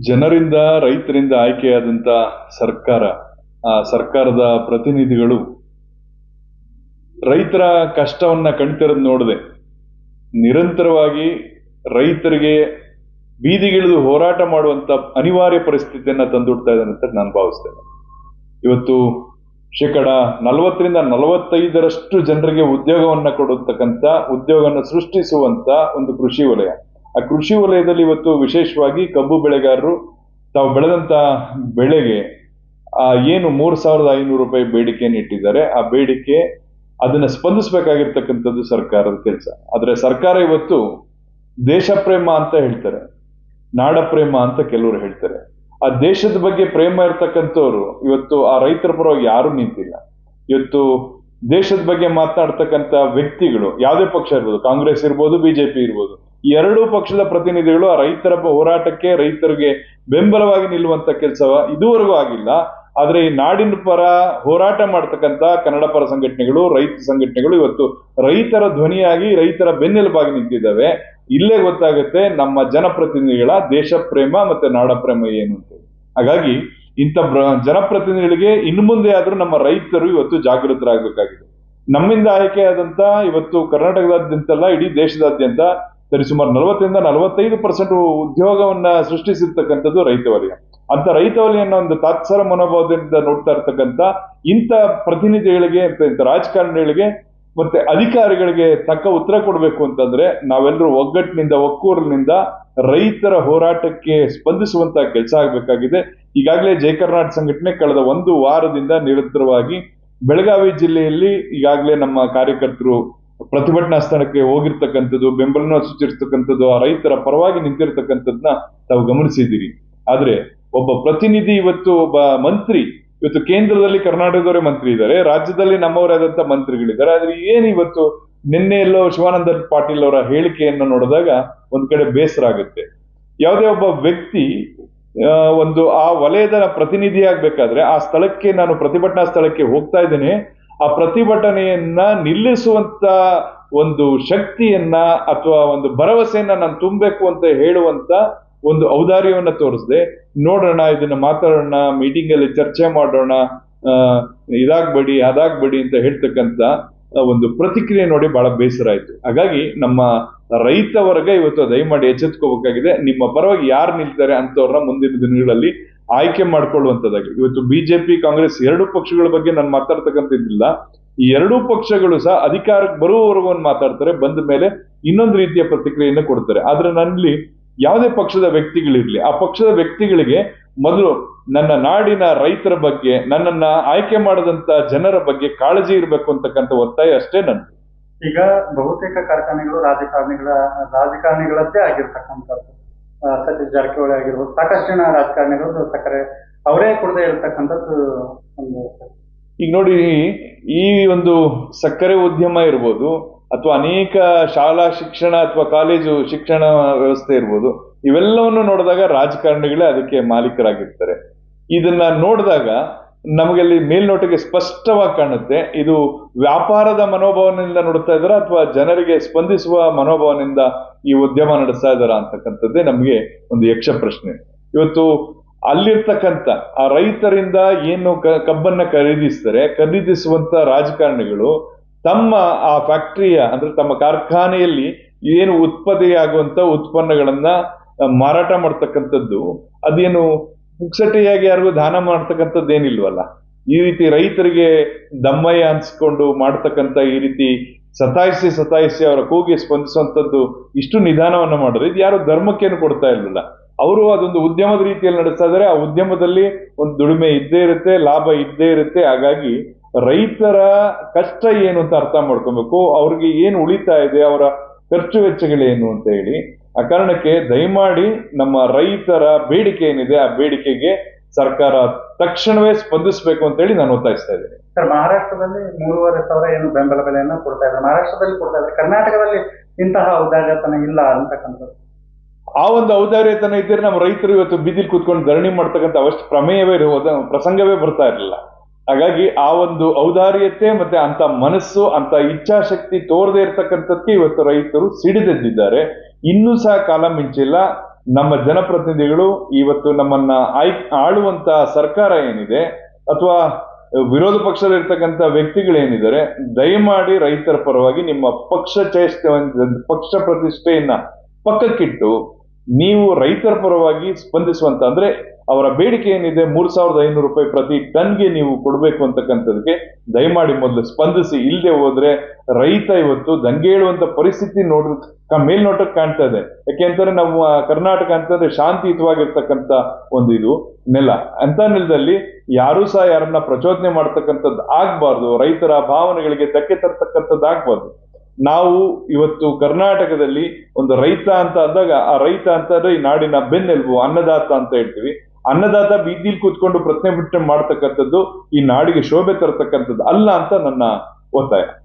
ಜನರಿಂದ, ರೈತರಿಂದ ಆಯ್ಕೆಯಾದಂತ ಸರ್ಕಾರ, ಆ ಸರ್ಕಾರದ ಪ್ರತಿನಿಧಿಗಳು ರೈತರ ಕಷ್ಟವನ್ನ ಕಣ್ತಿರೋದು ನೋಡದೆ. ನಿರಂತರವಾಗಿ ರೈತರಿಗೆ ಬೀದಿಗಿಳಿದು ಹೋರಾಟ ಮಾಡುವಂತ ಅನಿವಾರ್ಯ ಪರಿಸ್ಥಿತಿಯನ್ನ ತಂದುಡ್ತಾ ಇದ್ದಾನೆ ಅಂತ ನಾನು ಭಾವಿಸ್ತೇನೆ. ಇವತ್ತು ಶೇಕಡ ನಲವತ್ತರಿಂದ ನಲವತ್ತೈದರಷ್ಟು ಜನರಿಗೆ ಉದ್ಯೋಗವನ್ನ ಕೊಡತಕ್ಕಂಥ ಉದ್ಯೋಗವನ್ನು ಸೃಷ್ಟಿಸುವಂತ ಒಂದು ಕೃಷಿ ವಲಯ. ಆ ಕೃಷಿ ವಲಯದಲ್ಲಿ ಇವತ್ತು ವಿಶೇಷವಾಗಿ ಕಬ್ಬು ಬೆಳೆಗಾರರು ತಾವು ಬೆಳೆದಂತ ಬೆಳೆಗೆ, ಆ ಏನು ಮೂರ್ ಸಾವಿರದ ಐನೂರು ರೂಪಾಯಿ ಬೇಡಿಕೆಯನ್ನು ಇಟ್ಟಿದ್ದಾರೆ. ಆ ಬೇಡಿಕೆ ಅದನ್ನ ಸ್ಪಂದಿಸಬೇಕಾಗಿರ್ತಕ್ಕಂಥದ್ದು ಸರ್ಕಾರದ ಕೆಲಸ. ಆದ್ರೆ ಸರ್ಕಾರ ಇವತ್ತು ದೇಶ ಪ್ರೇಮ ಅಂತ ಹೇಳ್ತಾರೆ, ನಾಡ ಪ್ರೇಮ ಅಂತ ಕೆಲವರು ಹೇಳ್ತಾರೆ. ಆ ದೇಶದ ಬಗ್ಗೆ ಪ್ರೇಮ ಇರ್ತಕ್ಕಂಥವ್ರು ಇವತ್ತು ಆ ರೈತರ ಪರವಾಗಿ ಯಾರು ನಿಂತಿಲ್ಲ. ಇವತ್ತು ದೇಶದ ಬಗ್ಗೆ ಮಾತನಾಡ್ತಕ್ಕಂಥ ವ್ಯಕ್ತಿಗಳು, ಯಾವುದೇ ಪಕ್ಷ ಇರ್ಬೋದು, ಕಾಂಗ್ರೆಸ್ ಇರ್ಬೋದು, ಬಿಜೆಪಿ ಇರ್ಬೋದು ಎರಡೂ ಪಕ್ಷದ ಪ್ರತಿನಿಧಿಗಳು ಆ ರೈತರ ಹೋರಾಟಕ್ಕೆ ರೈತರಿಗೆ ಬೆಂಬಲವಾಗಿ ನಿಲ್ಲುವಂತ ಕೆಲಸ ಇದುವರೆಗೂ ಆಗಿಲ್ಲ. ಆದ್ರೆ ಈ ನಾಡಿನ ಪರ ಹೋರಾಟ ಮಾಡ್ತಕ್ಕಂತ ಕನ್ನಡ ಪರ ಸಂಘಟನೆಗಳು, ರೈತ ಸಂಘಟನೆಗಳು ಇವತ್ತು ರೈತರ ಧ್ವನಿಯಾಗಿ, ರೈತರ ಬೆನ್ನೆಲುಬಾಗಿ ನಿಂತಿದ್ದಾವೆ. ಇಲ್ಲೇ ಗೊತ್ತಾಗುತ್ತೆ ನಮ್ಮ ಜನಪ್ರತಿನಿಧಿಗಳ ದೇಶ ಪ್ರೇಮ ಮತ್ತೆ ನಾಡ ಪ್ರೇಮ ಏನು ಅಂತ. ಹಾಗಾಗಿ ಇಂಥ ಜನಪ್ರತಿನಿಧಿಗಳಿಗೆ ಇನ್ನು ಮುಂದೆ ಆದ್ರೂ ನಮ್ಮ ರೈತರು ಇವತ್ತು ಜಾಗೃತರಾಗಬೇಕಾಗಿದೆ. ನಮ್ಮಿಂದ ಆಯ್ಕೆಯಾದಂತ ಇವತ್ತು ಕರ್ನಾಟಕದಾದ್ಯಂತಲ್ಲ, ಇಡೀ ದೇಶದಾದ್ಯಂತ ಸರಿ, ಸುಮಾರು ನಲವತ್ತರಿಂದ ನಲವತ್ತೈದು ಪರ್ಸೆಂಟ್ ಉದ್ಯೋಗವನ್ನ ಸೃಷ್ಟಿಸಿರ್ತಕ್ಕಂಥದ್ದು ರೈತ ವಲಯ. ಅಂತ ರೈತ ವಲಯನ ಒಂದು ತಾತ್ಸರ ಮನೋಭಾವದಿಂದ ನೋಡ್ತಾ ಇರ್ತಕ್ಕಂಥ ಇಂಥ ಪ್ರತಿನಿಧಿಗಳಿಗೆ ಇಂಥ ರಾಜಕಾರಣಿಗಳಿಗೆ ಮತ್ತೆ ಅಧಿಕಾರಿಗಳಿಗೆ ತಕ್ಕ ಉತ್ತರ ಕೊಡಬೇಕು ಅಂತಂದ್ರೆ ನಾವೆಲ್ಲರೂ ಒಗ್ಗಟ್ಟಿನಿಂದ ಒಕ್ಕೂರಿನಿಂದ ರೈತರ ಹೋರಾಟಕ್ಕೆ ಸ್ಪಂದಿಸುವಂತ ಕೆಲಸ ಆಗಬೇಕಾಗಿದೆ. ಈಗಾಗಲೇ ಜಯ ಕರ್ನಾಟಕ ಸಂಘಟನೆ ಕಳೆದ ಒಂದು ವಾರದಿಂದ ನಿರಂತರವಾಗಿ ಬೆಳಗಾವಿ ಜಿಲ್ಲೆಯಲ್ಲಿ ಈಗಾಗಲೇ ನಮ್ಮ ಕಾರ್ಯಕರ್ತರು ಪ್ರತಿಭಟನಾ ಸ್ಥಳಕ್ಕೆ ಹೋಗಿರ್ತಕ್ಕಂಥದ್ದು, ಬೆಂಬಲನ ಸೂಚಿಸ್ತಕ್ಕಂಥದ್ದು ಆ ರೈತರ ಪರವಾಗಿ ನಿಂತಿರ್ತಕ್ಕಂಥದ್ದನ್ನ ತಾವು ಗಮನಿಸಿದ್ದೀರಿ. ಆದ್ರೆ ಒಬ್ಬ ಪ್ರತಿನಿಧಿ ಇವತ್ತು, ಒಬ್ಬ ಮಂತ್ರಿ, ಇವತ್ತು ಕೇಂದ್ರದಲ್ಲಿ ಕರ್ನಾಟಕದವರೇ ಮಂತ್ರಿ ಇದ್ದಾರೆ, ರಾಜ್ಯದಲ್ಲಿ ನಮ್ಮವರಾದಂತ ಮಂತ್ರಿಗಳಿದ್ದಾರೆ. ಆದ್ರೆ ಏನ್ ಇವತ್ತು ನಿನ್ನೆ ಎಲ್ಲೋ ಶಿವಾನಂದ ಪಾಟೀಲ್ ಅವರ ಹೇಳಿಕೆಯನ್ನು ನೋಡಿದಾಗ ಒಂದ್ ಕಡೆ ಬೇಸರ ಆಗುತ್ತೆ. ಯಾವುದೇ ಒಬ್ಬ ವ್ಯಕ್ತಿ ಒಂದು ಆ ವಲಯದ ಪ್ರತಿನಿಧಿ ಆಗ್ಬೇಕಾದ್ರೆ ಆ ಸ್ಥಳಕ್ಕೆ ನಾನು ಪ್ರತಿಭಟನಾ ಸ್ಥಳಕ್ಕೆ ಹೋಗ್ತಾ ಇದ್ದೇನೆ ಆ ಪ್ರತಿಭಟನೆಯನ್ನ ನಿಲ್ಲಿಸುವಂತ ಒಂದು ಶಕ್ತಿಯನ್ನ ಅಥವಾ ಒಂದು ಭರವಸೆಯನ್ನ ನಾನು ತುಂಬಬೇಕು ಅಂತ ಹೇಳುವಂತ ಒಂದು ಔದಾರ್ಯವನ್ನ ತೋರಿಸಿದೆ. ನೋಡೋಣ, ಇದನ್ನ ಮಾತಾಡೋಣ ಮೀಟಿಂಗ್ ಅಲ್ಲಿ ಚರ್ಚೆ ಮಾಡೋಣ ಇದಾಗ್ಬೇಡಿ, ಅದಾಗ್ಬೇಡಿ ಅಂತ ಹೇಳ್ತಕ್ಕಂತ ಒಂದು ಪ್ರತಿಕ್ರಿಯೆ ನೋಡಿ ಬಹಳ ಬೇಸರ ಆಯ್ತು. ಹಾಗಾಗಿ ನಮ್ಮ ರೈತ ವರ್ಗ ಇವತ್ತು ದಯಮಾಡಿ ಎಚ್ಚೆತ್ಕೋಬೇಕಾಗಿದೆ. ನಿಮ್ಮ ಪರವಾಗಿ ಯಾರು ನಿಲ್ತಾರೆ ಅಂತವ್ರನ್ನ ಮುಂದಿನ ದಿನಗಳಲ್ಲಿ ಆಯ್ಕೆ ಮಾಡ್ಕೊಳ್ಳುವಂತದ್ದಾಗಿ ಇವತ್ತು ಬಿಜೆಪಿ, ಕಾಂಗ್ರೆಸ್ ಎರಡು ಪಕ್ಷಗಳ ಬಗ್ಗೆ ನಾನು ಮಾತಾಡ್ತಕ್ಕಂಥದ್ದಿಲ್ಲ. ಈ ಎರಡೂ ಪಕ್ಷಗಳು ಸಹ ಅಧಿಕಾರಕ್ಕೆ ಬರುವವರೆಗೂ ಮಾತಾಡ್ತಾರೆ, ಬಂದ ಮೇಲೆ ಇನ್ನೊಂದು ರೀತಿಯ ಪ್ರತಿಕ್ರಿಯೆಯನ್ನು ಕೊಡ್ತಾರೆ. ಆದ್ರೆ ನನ್ನಲ್ಲಿ ಯಾವುದೇ ಪಕ್ಷದ ವ್ಯಕ್ತಿಗಳಿರ್ಲಿ ಆ ಪಕ್ಷದ ವ್ಯಕ್ತಿಗಳಿಗೆ ಮೊದಲು ನನ್ನ ನಾಡಿನ ರೈತರ ಬಗ್ಗೆ, ನನ್ನನ್ನ ಆಯ್ಕೆ ಮಾಡದಂತ ಜನರ ಬಗ್ಗೆ ಕಾಳಜಿ ಇರಬೇಕು ಅಂತಕ್ಕಂಥ ಒತ್ತಾಯ ಅಷ್ಟೇ ನನ್ನ ಈಗ ಬಹುತೇಕ ಕಾರ್ಖಾನೆಗಳು ರಾಜಕಾರಣಿಗಳ, ರಾಜಕಾರಣಿಗಳದ್ದೇ ಆಗಿರ್ತಕ್ಕಂಥದ್ದು. ಸತೀಶ್ ಜಾರಕಿಹೊಳಿ ಆಗಿರ್ಬೋದು, ಸಾಕಷ್ಟು ಜನ ರಾಜಕಾರಣಿಗಳು ಸಕ್ಕರೆ ಅವರೇ ಕೊಡದೇ ಇರತಕ್ಕಂಥದ್ದು ಒಂದು ಈಗ ನೋಡಿ, ಈ ಒಂದು ಸಕ್ಕರೆ ಉದ್ಯಮ ಇರ್ಬೋದು, ಅಥವಾ ಅನೇಕ ಶಾಲಾ ಶಿಕ್ಷಣ ಅಥವಾ ಕಾಲೇಜು ಶಿಕ್ಷಣ ವ್ಯವಸ್ಥೆ ಇರ್ಬೋದು, ಇವೆಲ್ಲವನ್ನು ನೋಡಿದಾಗ ರಾಜಕಾರಣಿಗಳೇ ಅದಕ್ಕೆ ಮಾಲೀಕರಾಗಿರ್ತಾರೆ. ಇದನ್ನ ನೋಡಿದಾಗ ನಮಗಲ್ಲಿ ಮೇಲ್ನೋಟಕ್ಕೆ ಸ್ಪಷ್ಟವಾಗಿ ಕಾಣುತ್ತೆ, ಇದು ವ್ಯಾಪಾರದ ಮನೋಭಾವನೆಯಿಂದ ನೋಡ್ತಾ ಇದ್ದಾರಾ ಅಥವಾ ಜನರಿಗೆ ಸ್ಪಂದಿಸುವ ಮನೋಭಾವನೆಯಿಂದ ಈ ಉದ್ಯಮ ನಡೆಸ್ತಾ ಇದ್ದಾರಾ ಅಂತಕ್ಕಂಥದ್ದೇ ನಮಗೆ ಒಂದು ಯಕ್ಷ ಪ್ರಶ್ನೆ. ಇವತ್ತು ಅಲ್ಲಿರ್ತಕ್ಕಂಥ, ಆ ರೈತರಿಂದ ಏನು ಕಬ್ಬನ್ನ ಖರೀದಿಸ್ತಾರೆ ಖರೀದಿಸುವಂತ ರಾಜಕಾರಣಿಗಳು ತಮ್ಮ ಆ ಫ್ಯಾಕ್ಟರಿಯ ಅಂದ್ರೆ ತಮ್ಮ ಕಾರ್ಖಾನೆಯಲ್ಲಿ ಏನು ಉತ್ಪತ್ತಿಯಾಗುವಂತ ಉತ್ಪನ್ನಗಳನ್ನ ಮಾರಾಟ ಮಾಡ್ತಕ್ಕಂಥದ್ದು, ಅದೇನು ಪುಕ್ಸಟೆಯಾಗಿ ಯಾರಿಗೂ ದಾನ ಮಾಡ್ತಕ್ಕಂಥದ್ದು ಏನಿಲ್ವಲ್ಲ ಈ ರೀತಿ ರೈತರಿಗೆ ದಮ್ಮಯ್ಯ ಅನ್ಸ್ಕೊಂಡು ಮಾಡ್ತಕ್ಕಂಥ ಈ ರೀತಿ ಸತಾಯಿಸಿ ಸತಾಯಿಸಿ ಅವರ ಕೂಗಿ ಸ್ಪಂದಿಸುವಂಥದ್ದು ಇಷ್ಟು ನಿಧಾನವನ್ನು ಮಾಡಿದ್ರೆ ಇದು ಯಾರು ಧರ್ಮಕ್ಕೇನು ಕೊಡ್ತಾ ಇರಲಿಲ್ಲ ಅವರು ಅದೊಂದು ಉದ್ಯಮದ ರೀತಿಯಲ್ಲಿ ನಡೆಸ್ತಾ ಇದ್ದಾರೆ. ಆ ಉದ್ಯಮದಲ್ಲಿ ಒಂದು ದುಡಿಮೆ ಇದ್ದೇ ಇರುತ್ತೆ, ಲಾಭ ಇದ್ದೇ ಇರುತ್ತೆ. ಹಾಗಾಗಿ ರೈತರ ಕಷ್ಟ ಏನು ಅಂತ ಅರ್ಥ ಮಾಡ್ಕೊಬೇಕು. ಅವ್ರಿಗೆ ಏನು ಉಳಿತಾ ಇದೆ, ಅವರ ಖರ್ಚು ವೆಚ್ಚಗಳೇನು ಅಂತ ಹೇಳಿ ಆ ಕಾರಣಕ್ಕೆ ದಯಮಾಡಿ ನಮ್ಮ ರೈತರ ಬೇಡಿಕೆ ಏನಿದೆ ಆ ಬೇಡಿಕೆಗೆ ಸರ್ಕಾರ ತಕ್ಷಣವೇ ಸ್ಪಂದಿಸಬೇಕು ಅಂತ ಹೇಳಿ ನಾನು ಒತ್ತಾಯಿಸ್ತಾ ಇದ್ದೇನೆ. ಸರ್ ಮಹಾರಾಷ್ಟ್ರದಲ್ಲಿ ಮೂರುವರೆ ಸಾವಿರ ಏನು ಬೆಂಬಲ ಬೆಲೆಯನ್ನು ಕೊಡ್ತಾ ಇದ್ದಾರೆ. ಮಹಾರಾಷ್ಟ್ರದಲ್ಲಿ ಕೊಡ್ತಾ ಇದ್ದಾರೆ. ಕರ್ನಾಟಕದಲ್ಲಿ ಇಂತಹ ಔದಾರ್ಯತನ ಇಲ್ಲ ಅಂತಕ್ಕಂಥದ್ದು. ಆ ಒಂದು ಔದಾರ್ಯತನ ಇದ್ದರೆ ನಮ್ಮ ರೈತರು ಇವತ್ತು ಬೀದಿಲಿ ಕೂತ್ಕೊಂಡು ಧರಣಿ ಮಾಡ್ತಕ್ಕಂಥ ಅವಶ್ಯ ಪ್ರಮೇಯವೇ ಪ್ರಸಂಗವೇ ಬರ್ತಾ ಇರಲಿಲ್ಲ. ಹಾಗಾಗಿ ಆ ಒಂದು ಔದಾರ್ಯತೆ ಮತ್ತೆ ಅಂತ ಮನಸ್ಸು, ಅಂತ ಇಚ್ಛಾಶಕ್ತಿ ತೋರದೇ ಇರ್ತಕ್ಕಂಥದ್ದು ಇವತ್ತು ರೈತರು ಸಿಡಿದೆದ್ದಿದ್ದಾರೆ. ಇನ್ನೂ ಸಹ ಕಾಲ ಮಿಂಚಿಲ್ಲ. ನಮ್ಮ ಜನಪ್ರತಿನಿಧಿಗಳು ಇವತ್ತು ನಮ್ಮನ್ನ ಆಯ್, ಆಳುವಂತ ಸರ್ಕಾರ ಏನಿದೆ, ಅಥವಾ ವಿರೋಧ ಪಕ್ಷದಲ್ಲಿರ್ತಕ್ಕಂಥ ವ್ಯಕ್ತಿಗಳೇನಿದ್ದಾರೆ, ದಯಮಾಡಿ ರೈತರ ಪರವಾಗಿ ನಿಮ್ಮ ಪಕ್ಷ ಚೇಷ್ಟೆ ಪಕ್ಷ ಪ್ರತಿಷ್ಠೆಯನ್ನ ಪಕ್ಕಕ್ಕಿಟ್ಟು ನೀವು ರೈತರ ಪರವಾಗಿ ಸ್ಪಂದಿಸುವಂತ, ಅಂದ್ರೆ ಅವರ ಬೇಡಿಕೆ ಏನಿದೆ, ಮೂರ್ ಸಾವಿರದ ಐನೂರು ರೂಪಾಯಿ ಪ್ರತಿ ಟನ್ಗೆ ನೀವು ಕೊಡಬೇಕು ಅಂತಕ್ಕಂಥದಕ್ಕೆ ದಯಮಾಡಿ ಮೊದಲು ಸ್ಪಂದಿಸಿ. ಇಲ್ಲದೆ ಹೋದ್ರೆ ರೈತ ಇವತ್ತು ದಂಗೆಳುವಂತ ಪರಿಸ್ಥಿತಿ ನೋಡ್ ಮೇಲ್ನೋಟಕ್ಕೆ ಕಾಣ್ತಾ ಇದೆ. ಯಾಕೆಂತಂದ್ರೆ ನಮ್ಮ ಕರ್ನಾಟಕ ಅಂತಂದ್ರೆ ಶಾಂತಿಯುತವಾಗಿರ್ತಕ್ಕಂಥ ಒಂದು ಇದು ನೆಲ. ಅಂತ ನೆಲದಲ್ಲಿ ಯಾರು ಸಹ ಯಾರನ್ನ ಪ್ರಚೋದನೆ ಮಾಡ್ತಕ್ಕಂಥದ್ದು ಆಗ್ಬಾರ್ದು. ರೈತರ ಭಾವನೆಗಳಿಗೆ ಧಕ್ಕೆ ತರ್ತಕ್ಕಂಥದ್ದು ಆಗ್ಬಾರ್ದು ನಾವು ಇವತ್ತು ಕರ್ನಾಟಕದಲ್ಲಿ ಒಂದು ರೈತ ಅಂತ ಅಂದಾಗ ಆ ರೈತ ಅಂತಂದ್ರೆ ಈ ನಾಡಿನ ಬೆನ್ನೆಲುಬು, ಅನ್ನದಾತ ಅಂತ ಹೇಳ್ತೀವಿ. ಅನ್ನದಾತ ಬೀದಿಲಿ ಕೂತ್ಕೊಂಡು ಪ್ರಶ್ನೆ ಮಾಡ್ತಕ್ಕಂಥದ್ದು ಈ ನಾಡಿಗೆ ಶೋಭೆ ತರತಕ್ಕಂಥದ್ದು ಅಲ್ಲ ಅಂತ ನನ್ನ ಒತ್ತಾಯ.